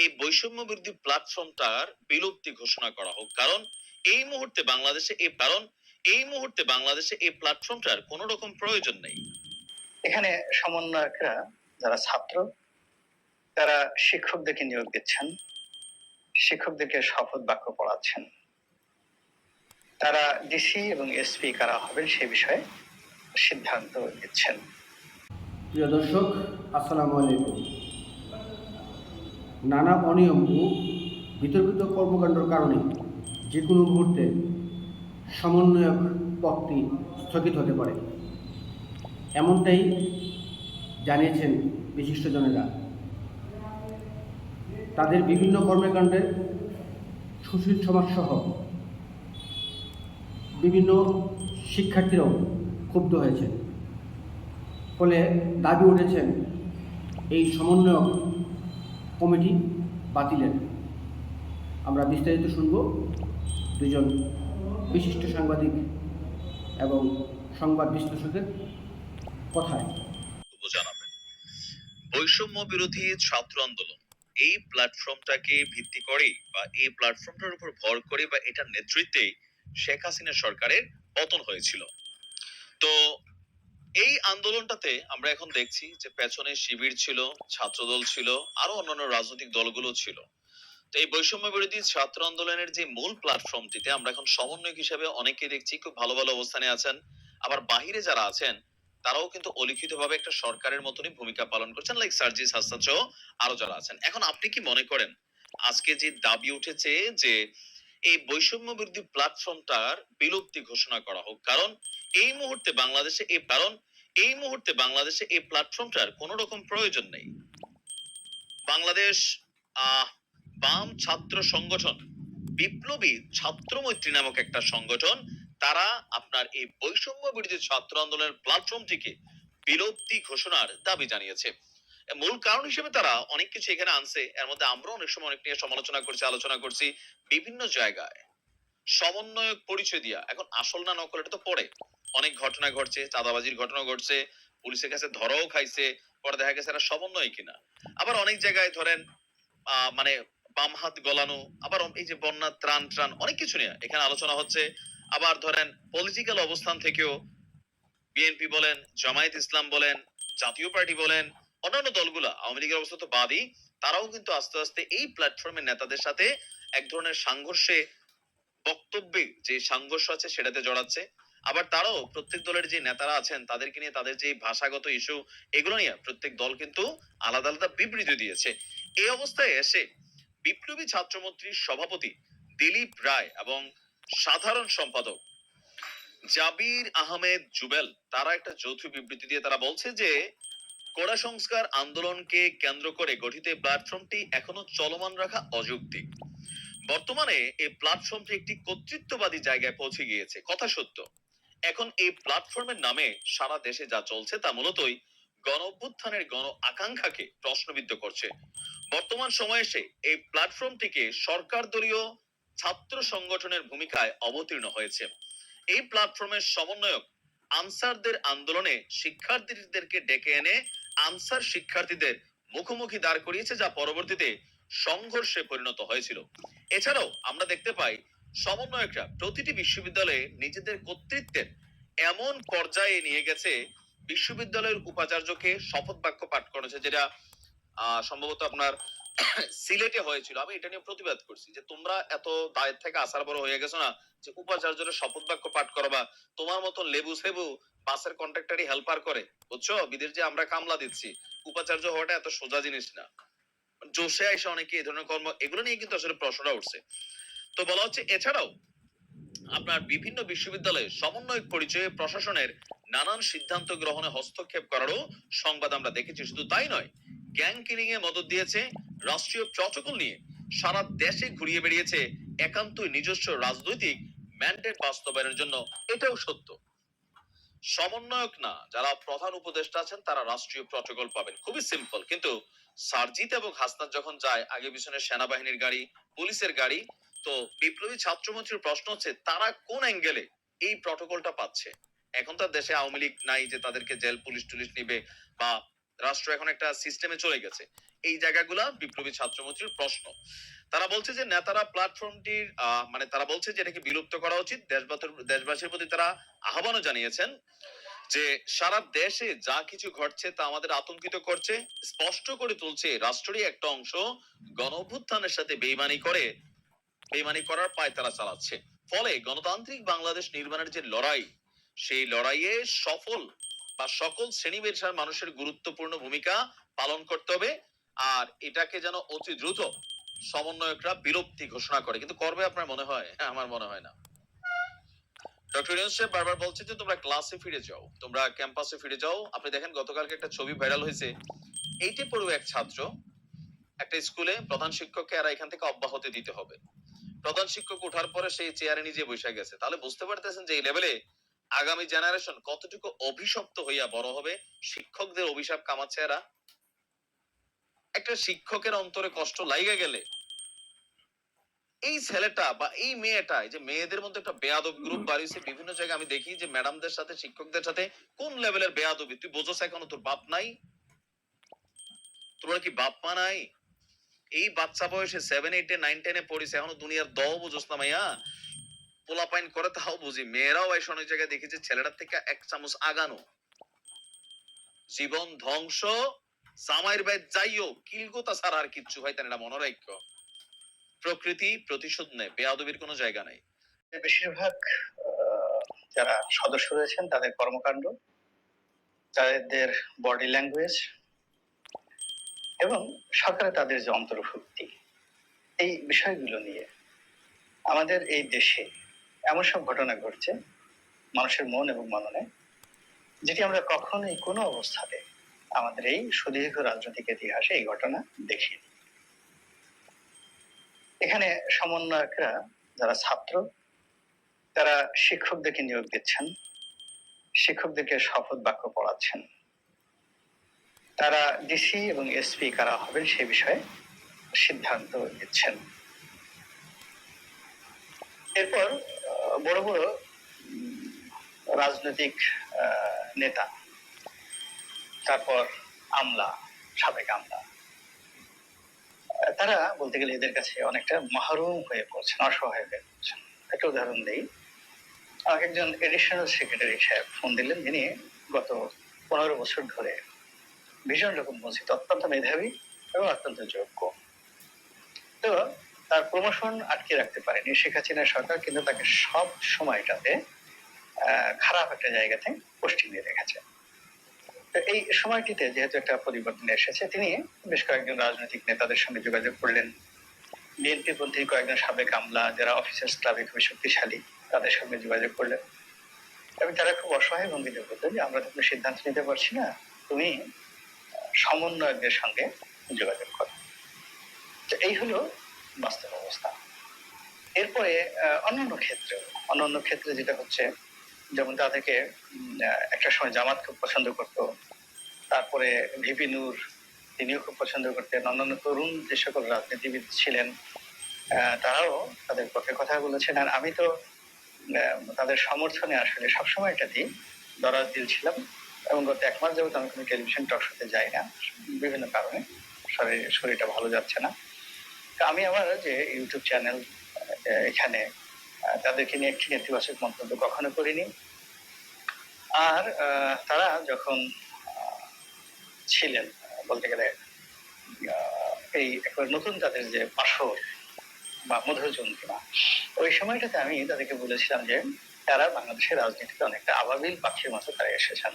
এই বৈষম্য বিরোধী প্ল্যাটফর্মটার বিলুপ্তি ঘোষণা করা হোক। কারণ এই মুহূর্তে বাংলাদেশে এই কারণ এই মুহূর্তে বাংলাদেশে এই প্ল্যাটফর্মটার কোনো রকম প্রয়োজন নেই। এখানে সমন্বয়করা যারা ছাত্র তারা শিক্ষকদেরকে নিয়োগ দিচ্ছেন শিক্ষকদেরকে শপথ বাক্য পড়াচ্ছেন। তারা ডিসি এবং এসপি কারা হবেন সে বিষয়ে সিদ্ধান্ত দিচ্ছেন প্রিয় দর্শক আসসালামু আলাইকুম। নানা অনিয়ম ও বিতর্কিত কর্মকাণ্ডের কারণে যে কোনো মুহূর্তে সমন্বয়ক পদটি স্থগিত হতে পারে। এমনটাই জানিয়েছেন বিশিষ্টজনেরা। তাদের বিভিন্ন কর্মকাণ্ডে সুশীল সমাজসহ বিভিন্ন শিক্ষার্থীরাও ক্ষুব্ধ হয়েছেন। ফলে দাবি উঠেছেন, এই সমন্বয়ক কমিটি বাতিলের। আমরা বিস্তারিত শুনব দুজন বিশিষ্ট সাংবাদিক এবং সংবাদ বিশ্লেষকের কথায়। জানাবেন বৈষম্য বিরোধী ছাত্র আন্দোলন, এই প্ল্যাটফর্মটাকে ভিত্তি করে বা এই প্ল্যাটফর্মটার উপর ভর করে বা এটার নেতৃত্বে শেখ হাসিনা সরকারের পতন হয়েছিল। তো এই আন্দোলনটাতে আমরা এখন দেখছি যে পেছনে শিবির ছিল, ছাত্রদল ছিল, আরও অন্যান্য রাজনৈতিক দলগুলো ছিল। তো এই বৈষম্য বিরোধী ছাত্র আন্দোলনের যে মূল প্ল্যাটফর্মটিতে আমরা এখন সমন্বয়ক হিসেবে অনেকে দেখছি, খুব ভালো ভালো অবস্থানে আছেন। আবার বাহিরে যারা আছেন, তারাও কিন্তু অলিখিত ভাবে একটা সরকারের মতনই ভূমিকা পালন করছেন লাইক সার্জিস হাসান সহ আরও যারা আছেন। এখন আপনি কি মনে করেন, আজকে যে দাবি উঠেছে যে এই বৈষম্য বিরোধী প্ল্যাটফর্মটার বিলুপ্তি ঘোষণা করা হোক, কারণ এই মুহূর্তে বাংলাদেশে এই কারণ এই মুহূর্তে বাংলাদেশে এই প্ল্যাটফর্মটার কোনো রকম প্রয়োজন নেই। বাংলাদেশ বাম ছাত্র সংগঠন, বিপ্লবী ছাত্র মৈত্রী নামক একটা সংগঠন, তারা আপনার এই বৈষম্য বিরোধী ছাত্র আন্দোলনের প্ল্যাটফর্মটিকে বিলুপ্তি ঘোষণার দাবি জানিয়েছে। মূল কারণ হিসেবে তারা অনেক কিছু এখানে আনছে, এর মধ্যে আমরা অনেক সময় অনেক নিয়ে সমালোচনা করছি, আলোচনা করছি বিভিন্ন জায়গায়। সমন্বয়ক পরিচয় দিয়া। এখন আসল না নকল এটা তো পরে। অনেক ঘটনা ঘটছে, চাঁদাবাজির ঘটনা ঘটছে, পুলিশের কাছে ধরাও খাইছে, পরে দেখা গেছে এরা সমন্বয় কিনা। আবার অনেক জায়গায় ধরেন মানে বাম হাত গলানো, আবার এই যে বন্যা, ত্রাণ ত্রাণ, অনেক কিছু নিয়ে এখানে আলোচনা হচ্ছে। আবার ধরেন পলিটিক্যাল অবস্থান থেকেও বিএনপি বলেন, জামায়াত ইসলাম বলেন, জাতীয় পার্টি বলেন, অন্যান্য দলগুলা, আওয়ামী লীগের অবস্থা তো বাদই, তারাও কিন্তু আস্তে আস্তে এই প্ল্যাটফর্মের নেতাদের সাথে এক ধরনের সংঘর্ষে বক্তব্যে যে সংঘর্ষ আছে সেটাতে জড়াচ্ছে। আবার তারাও প্রত্যেক দলের যে নেতারা আছেন, তাদেরকে নিয়ে তাদের যে ভাষাগত ইস্যু এগুলো নিয়ে প্রত্যেক দল কিন্তু আলাদা আলাদা বিবৃতি দিয়েছে। এই অবস্থায় এসে বিপ্লবী ছাত্রমন্ত্রীর সভাপতি দিলীপ রায় এবং সাধারণ সম্পাদক জাবির আহমেদ জুবেল, তারা একটা যৌথ বিবৃতি দিয়ে তারা বলছে যে, কড়া সংস্কার আন্দোলনকে কেন্দ্র করে গঠিত প্ল্যাটফর্মটি এখনও চলমান রাখা অযৌক্তিক। বর্তমানে এই প্ল্যাটফর্মটি একটি কর্তৃত্ববাদী জায়গায় পৌঁছে গিয়েছে। কথা সত্য। এখন এই প্ল্যাটফর্মের নামে সারা দেশে যা চলছে তা মূলতই গণ অভ্যুত্থানের গণ আকাঙ্ক্ষাকে প্রশ্নবিদ্ধ করছে। বর্তমান সময়ে এসে এই প্ল্যাটফর্মটিকে সরকার দলীয় ছাত্র সংগঠনের ভূমিকায় অবতীর্ণ হয়েছে। এই প্ল্যাটফর্মের সমন্বয়ক আনসারদের আন্দোলনে শিক্ষার্থীদেরকে ডেকে এনে আনসার শিক্ষার্থীদের মুখোমুখি দাঁড় করিয়েছে যা পরবর্তীতে সংঘর্ষে পরিণত হয়েছিল। এছাড়াও আমরা দেখতে পাই সমন্বয়করা প্রতিটি বিশ্ববিদ্যালয়ে নিজেদের কর্তৃত্বের এমন পর্যায়ে নিয়ে গেছে, বিশ্ববিদ্যালয়ের উপাচার্যকে শপথ বাক্য পাঠ করেছে, যেটা সম্ভবত আপনার সিলেটে হয়েছিল। আমি এটা নিয়ে প্রতিবাদ করছি যে তোমরা এত দায়ের থেকে আসার বড় হয়ে গেছো না যে উপাচার্যরা শপথ বাক্য পাঠ করবা তোমার মতো লেবু সেবু বাসের কন্ট্রাক্টরই হেল্পার করে। বুঝছ? বিদেশ যে আমরা কামলা দিচ্ছি, উপাচার্য হওয়াটা এত সোজা জিনিস না। জোশে এসে অনেকে এই ধরনের কর্ম, এগুলো নিয়ে কিন্তু আসলে প্রশ্নটা উঠছে। তো বলা হচ্ছে, এছাড়াও আপনার বিভিন্ন বিশ্ববিদ্যালয়ে সমন্বয়ক পরিচয়ে প্রশাসনের নানান সিদ্ধান্ত গ্রহণে হস্তক্ষেপ করারও সংবাদ আমরা দেখেছি। শুধু তাই নয়, গ্যাং কিলিং এ মদত দিয়েছে রাষ্ট্রীয় প্রটোকল নিয়ে। সারা দেশে ঘুরিয়ে বেরিয়েছে একান্তই নিজস্ব রাজনৈতিক ম্যান্ডেট বাস্তবায়নের জন্য। এটাও সত্য। সমন্বয়ক না, যারা প্রধান উপদেষ্টা আছেন, তারা রাষ্ট্রীয় প্রটোকল পাবেন। খুবই সিম্পল, কিন্তু সারজিৎ এবং হাসনাত যখন যায়, আগে পিছনে সেনাবাহিনীর গাড়ি, পুলিশের গাড়ি, তো বিপ্লবী ছাত্রমন্ত্রীর প্রশ্ন হচ্ছে, তারা কোন অ্যাঙ্গেলে এই প্রটোকলটা পাচ্ছে? এখন তো আর দেশে আওয়ামী লীগ নাই যে তাদেরকে জেল, পুলিশ টুলিশ নিবে বা রাষ্ট্র এখন একটা সিস্টেমে চলে গেছে। এই জায়গাগুলা বিপ্লবী ছাত্রমন্ত্রীর প্রশ্ন। তারা বলছে যে, নেতারা প্ল্যাটফর্মটির মানে তারা বলছে যে, এটাকে বিলুপ্ত করা উচিত। দেশবাসীর প্রতি তারা আহ্বানও জানিয়েছেন। যে সারা দেশে যা কিছু ঘটছে তা আমাদের আতঙ্কিত করছে স্পষ্ট করে তুলছে রাষ্ট্রেরই একটা অংশ গণ সাথে বেইমানি করে বেইমানি করার পায় তারা চালাচ্ছে। ফলে গণতান্ত্রিক বাংলাদেশ নির্মাণের যে লড়াই সেই লড়াইয়ে সফল বা সকল শ্রেণি পেশার মানুষের গুরুত্বপূর্ণ ভূমিকা পালন করতে হবে আর এটাকে যেন অতি দ্রুত সমন্বয়করা বিরক্তি ঘোষণা করে। কিন্তু করবে আপনার মনে হ্যাঁ, আমার মনে হয় না। বারবার বলছে যে তোমরা ক্লাসে ফিরে যাও। তোমরা ক্যাম্পাসে ফিরে যাও। আপনি দেখেন, গতকালকে একটা ছবি ভাইরাল হয়েছে। এক ছাত্র একটা স্কুলে প্রধান শিক্ষককে আর এখান থেকে অব্যাহতি দিতে হবে। প্রধান শিক্ষক ওঠার পরে সেই চেয়ারে নিজে বসে গেছে। তাহলে বুঝতে পারতেছেন যে এই লেভেলে আগামী জেনারেশন কতটুকু অভিশপ্ত হইয়া বড় হবে? শিক্ষকদের অভিশাপ কামাচ্ছে এরা। একটা শিক্ষকের অন্তরে কষ্ট লাইগা গেলে এই ছেলেটা বা এই মেয়েটা যে মেয়েদের মধ্যে একটা বেয়াদব গ্রুপ বাড়িয়েছে বিভিন্ন জায়গায় আমি দেখি যে ম্যাডামদের সাথে শিক্ষকদের সাথে কোন লেভেলের বেয়াদবি? তুই বোঝোস এখনও তোর বাপ নাই? তোর কি বাপ মা নাই? এই বাচ্চা বয়সে সেভেন এইটে নাইন টেনে পড়িস এখনও দুনিয়ার দ বুঝোস না মাইয়া। পোলা পাইন করে তাও বুঝি। মেয়েরাও এসে অনেক জায়গায় দেখি যে ছেলেটার থেকে এক চামচ আগানো। জীবন ধ্বংস জামাইয়ের বাইর যাইও কিলগোতা ছাড়া আর কিচ্ছু হয় তার এটা মনোরাজ্য প্রকৃতি প্রতিশোধ নেয়, বেয়াদবির কোনো জায়গা নাই। বেশিরভাগ যারা সদস্য রয়েছেন, তাদের কর্মকাণ্ড, তাদের বডি ল্যাঙ্গুয়েজ এবং সরকারে তাদের যে অন্তর্ভুক্তি, এই বিষয়গুলো নিয়ে আমাদের এই দেশে এমন সব ঘটনা ঘটছে, মানুষের মন এবং মননে, যেটি আমরা কখনোই কোনো অবস্থাতে আমাদের এই সুদীর্ঘ রাজনৈতিক ইতিহাসে এই ঘটনা দেখিনি। এখানে সমন্বয়করা যারা ছাত্র, তারা শিক্ষকদেরকে নিয়োগ দিচ্ছেন, শিক্ষকদেরকে শপথ বাক্য পড়াচ্ছেন। তারা ডিসি এবং এসপি কারা হবেন সে বিষয়ে সিদ্ধান্ত দিচ্ছেন এরপর বড় বড় রাজনৈতিক নেতা, তারপর আমলা, সাবেক আমলা। তারা বলতে গেলে এদের কাছে অনেকটা মাহরুম হয়ে পড়ছেন, অসহায় হয়ে পড়ছেন। একটা উদাহরণ দিই। আমাকে একজন এডিশনাল সেক্রেটারি সাহেব ফোন দিলেন, যিনি গত পনেরো বছর ধরে ভীষণ রকম বঞ্চিত, অত্যন্ত মেধাবী এবং অত্যন্ত যোগ্য। তো তার প্রমোশন আটকে রাখতে পারেনি শেখ হাসিনা সরকার, কিন্তু তাকে সব সময়টাতে খারাপ একটা জায়গাতে পোস্টিং দিয়ে রেখেছে। এই সময়টিতে যেহেতু একটা পরিবর্তন এসেছে, তিনি বেশ কয়েকজন রাজনৈতিক নেতাদের সঙ্গে যোগাযোগ করলেন। বিএনপি পন্থী কয়েকজন সাবেক আমলা যারা অফিসার্স ক্লাবে খুবই শক্তিশালী, তাদের সঙ্গে যোগাযোগ করলেন। এবং তারা খুব অসহায় ভঙ্গিতে বলতেন যে, আমরা তো কোনো সিদ্ধান্ত নিতে পারছি না। তুমি সমন্বয়কদের সঙ্গে যোগাযোগ করো। তো এই হলো বাস্তব অবস্থা। এরপরে অন্যান্য ক্ষেত্রে অন্যান্য ক্ষেত্রে যেটা হচ্ছে যেমন তাদেরকে একটা সময় জামাত খুব পছন্দ করতো, তারপরে ভিপি নূর তিনিও খুব পছন্দ করতেন, অন্যান্য তরুণ যে সকল রাজনীতিবিদ ছিলেন তারাও তাদের পক্ষে কথা বলেছেন। আর আমি তো তাদের সমর্থনে আসলে সবসময় এটা দিই, দরাজ দিল ছিলাম এবং গত এক মাস যাবত আমি কোনো টেলিভিশন টক শোতে যাই না, বিভিন্ন কারণে শরীর শরীরটা ভালো যাচ্ছে না। তো আমি আমার যে ইউটিউব চ্যানেল এখানে তাদেরকে নিয়ে একটি নেতিবাচক মন্তব্য কখনো করিনি। আর তারা যখন ছিলেন, বলতে গেলে এই একবার নতুন তাদের যে পাশর বা মধুর মধুচন্দ্রিমা ওই সময়টাতে আমি তাদেরকে বলেছিলাম যে, তারা বাংলাদেশের রাজনীতিতে অনেকটা আবাবিল পাখির মতো তারা এসেছেন।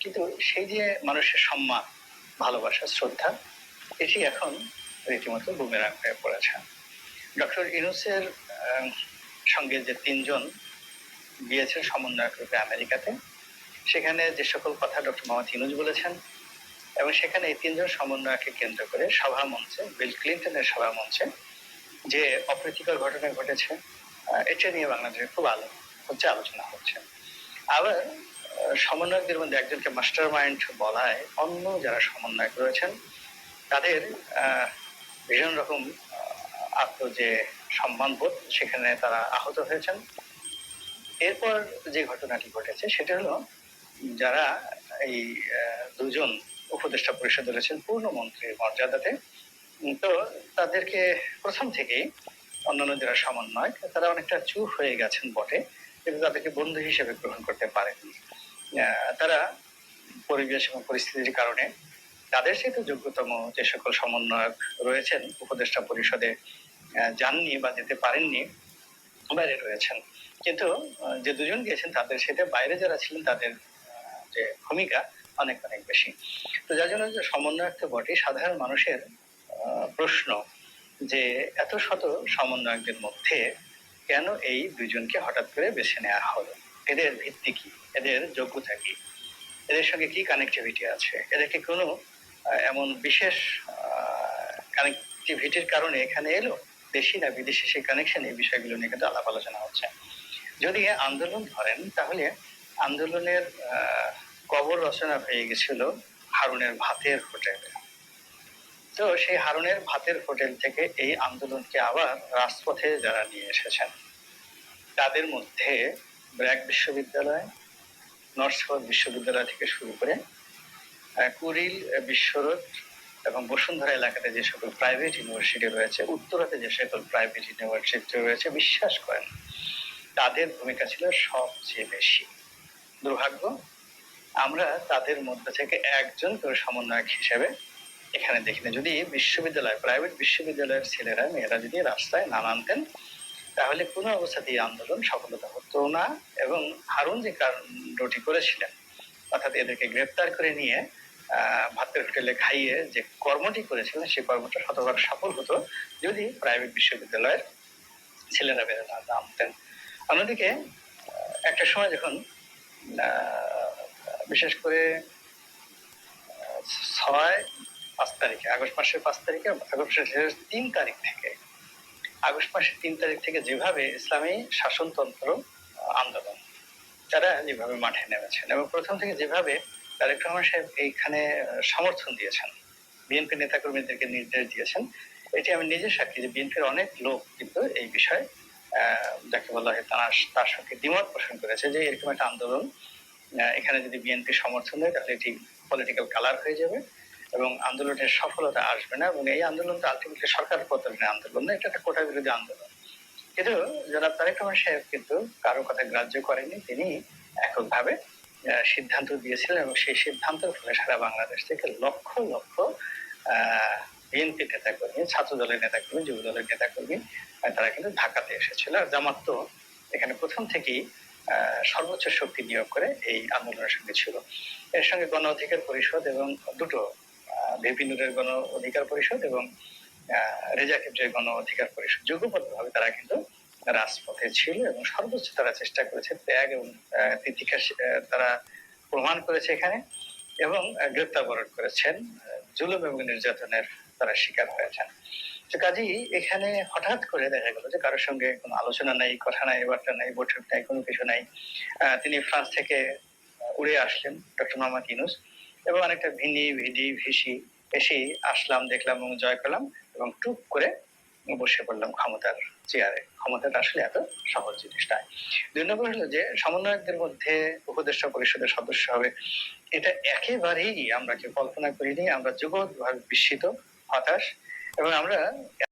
কিন্তু সেই যে মানুষের সম্মান, ভালোবাসা, শ্রদ্ধা, এটি এখন রীতিমতো বুমেরাং হয়ে পড়েছে। ডক্টর ইনুসের সঙ্গে যে তিনজন গিয়েছেন সমন্বয়ক রূপে আমেরিকাতে, সেখানে যে সকল কথা ডক্টর মোহাম্মদ ইনুজ বলেছেন এবং সেখানে এই তিনজন সমন্বয়কে কেন্দ্র করে সভা মঞ্চে, বিল ক্লিন্টনের সভা মঞ্চে যে অপ্রীতিকর ঘটনা ঘটেছে এটা নিয়ে বাংলাদেশে খুব আলো হচ্ছে আলোচনা হচ্ছে। আবার সমন্বয়কদের মধ্যে একজনকে মাস্টার মাইন্ড বলায় অন্য যারা সমন্বয়ক রয়েছেন, তাদের ভীষণ রকম আত্ম যে সম্মানবোধ সেখানে তারা আহত হয়েছেন। এরপর যে ঘটনাটি ঘটেছে, সেটা হলো যারা এই দুজন উপদেষ্টা পরিষদ রয়েছেন পূর্ণমন্ত্রীর মর্যাদাতে তো তাদেরকে প্রথম থেকেই অন্যান্য যারা সমন্বয় তারা অনেকটা চুপ হয়ে গেছেন বটে, কিন্তু তাদেরকে বন্ধু হিসেবে গ্রহণ করতে পারেননি। তারা পরিবেশ এবং পরিস্থিতির কারণে তাদের সাথে যোগ্যতম যে সকল সমন্বয়ক রয়েছেন উপদেষ্টা পরিষদে যাননি বা যেতে পারেননি বাইরে রয়েছেন কিন্তু যে দুজন গিয়েছেন তাদের সাথে বাইরে যারা ছিলেন তাদের যে ভূমিকা অনেক অনেক বেশি। তো যার জন্য যে সমন্বয়ক তো বটে সাধারণ মানুষের প্রশ্ন যে এত শত সমন্বয়কদের মধ্যে কেন এই দুজনকে হঠাৎ করে বেছে নেওয়া হলো? এদের ভিত্তি কি? এদের যোগ্যতা কি? এদের সঙ্গে কি কানেক্টিভিটি আছে? এদেরকে কোনো এমন বিশেষ কানেক্টিভিটির কারণে এখানে এলো? দেশি না বিদেশি সেই কানেকশন এই বিষয়গুলো নিয়ে কিন্তু আলাপ আলোচনা হচ্ছে। যদি আন্দোলন ধরেন তাহলে আন্দোলনের কবর রচনা হয়ে গেছিল হারুনের ভাতের হোটেলে। তো সেই হারুনের ভাতের হোটেল থেকে এই আন্দোলনকে আবার রাজপথে যারা নিয়ে এসেছেন তাদের মধ্যে ব্র্যাক বিশ্ববিদ্যালয় নর্থ বিশ্ববিদ্যালয় থেকে শুরু করে আহ, বিশ্বরোড এবং বসুন্ধরা এলাকাতে যে সকল প্রাইভেট ইউনিভার্সিটি রয়েছে, উত্তরাতে যে সকল প্রাইভেট ইউনিভার্সিটি রয়েছে, বিশ্বাস করেন, তাদের ভূমিকা ছিল সবচেয়ে বেশি। দুর্ভাগ্য, আমরা তাদের মধ্যে থেকে একজন করে সমন্বয়ক হিসেবে এখানে দেখি না যদি বিশ্ববিদ্যালয় প্রাইভেট বিশ্ববিদ্যালয়ের ছেলেরা, মেয়েরা যদি রাস্তায় না নামতেন, তাহলে কোনো অবস্থাতেই আন্দোলন সফলতা হতো না এবং হারুন যে কাণ্ডটি করেছিলেন, অর্থাৎ এদেরকে গ্রেপ্তার করে নিয়ে ভাতের হোটেলে খাইয়ে যে কর্মটি করেছিলেন সেই কর্মটা শতভাগ সফল হতো যদি প্রাইভেট বিশ্ববিদ্যালয়ের ছেলেরা বেরো না নামতেন অন্যদিকে একটা সময় যখন বিশেষ করে ছয় পাঁচ তারিখে, আগস্ট মাসের পাঁচ তারিখে, আগস্ট মাসের তিন তারিখ থেকে, আগস্ট মাসের তিন তারিখ থেকে যেভাবে ইসলামী শাসনতন্ত্র আন্দোলন তারা যেভাবে মাঠে নেমেছেন এবং প্রথম থেকে যেভাবে তারেক রহমান সাহেব এইখানে সমর্থন দিয়েছেন। বিএনপি নেতাকর্মীদেরকে নির্দেশ দিয়েছেন। এটি আমি নিজে সাক্ষী যে বিএনপির অনেক লোক কিন্তু এই বিষয়ে যাকে বলা হয় তার তার সঙ্গে দ্বিমত পোষণ করেছে যে এরকম একটা আন্দোলন এখানে যদি বিএনপি সমর্থন দেয় তাহলে এটি পলিটিক্যাল কালার হয়ে যাবে এবং আন্দোলনের সফলতা আসবে না এবং এই আন্দোলনটা আলটিমেটলি সরকার পতনের আন্দোলন না, এটা একটা কোটা বিরোধী আন্দোলন। কিন্তু জনাব তারেক রহমান সাহেব কিন্তু কারও কথা গ্রাহ্য করেনি তিনি এককভাবে সিদ্ধান্ত দিয়েছিলেন এবং সেই সিদ্ধান্তের ফলে সারা বাংলাদেশ থেকে লক্ষ লক্ষ বিএনপি নেতাকর্মী ছাত্র দলের নেতাকর্মী যুব দলের নেতাকর্মী তারা কিন্তু ঢাকাতে এসেছিল। আর জামাত তো এখানে প্রথম থেকেই সর্বোচ্চ শক্তি নিয়োগ করে এই আন্দোলনের সঙ্গে ছিল। এর সঙ্গে গণ অধিকার পরিষদ এবং দুটো ভিপি নুরের গণ অধিকার পরিষদ এবং রেজা কেবজের গণ অধিকার পরিষদ যুগপথভাবে তারা কিন্তু রাজপথে ছিল এবং সর্বোচ্চ তারা চেষ্টা করেছে ত্যাগ এবং আহ, তারা প্রমাণ করেছে এখানে এবং আহ, গ্রেপ্তার বরণ করেছেন। জুলুম এবং নির্যাতনের তারা শিকার হয়েছেন। তো কাজেই এখানে হঠাৎ করে দেখা গেল যে কারোর সঙ্গে কোনো আলোচনা নাই কথা নাই বার্তা নাই বৈঠক নাই কোনো কিছু নাই। তিনি ফ্রান্স থেকে উড়ে আসলেন ডক্টর মোহাম্মদ ইউনুস এবং অনেকটা ভিনি ভিডি ভিসি এসেই আসলাম দেখলাম এবং জয় করলাম এবং টুক করে বসে পড়লাম ক্ষমতার চেয়ারে ক্ষমতাটা আসলে এত সহজ জিনিস নয়। দুই নম্বর হলো যে, সমন্বয়কদের মধ্যে উপদেষ্টা পরিষদের সদস্য হবে, এটা একেবারেই আমরা কেউ কল্পনা করিনি। আমরা জগৎ বিস্মিত, হতাশ এবং আমরা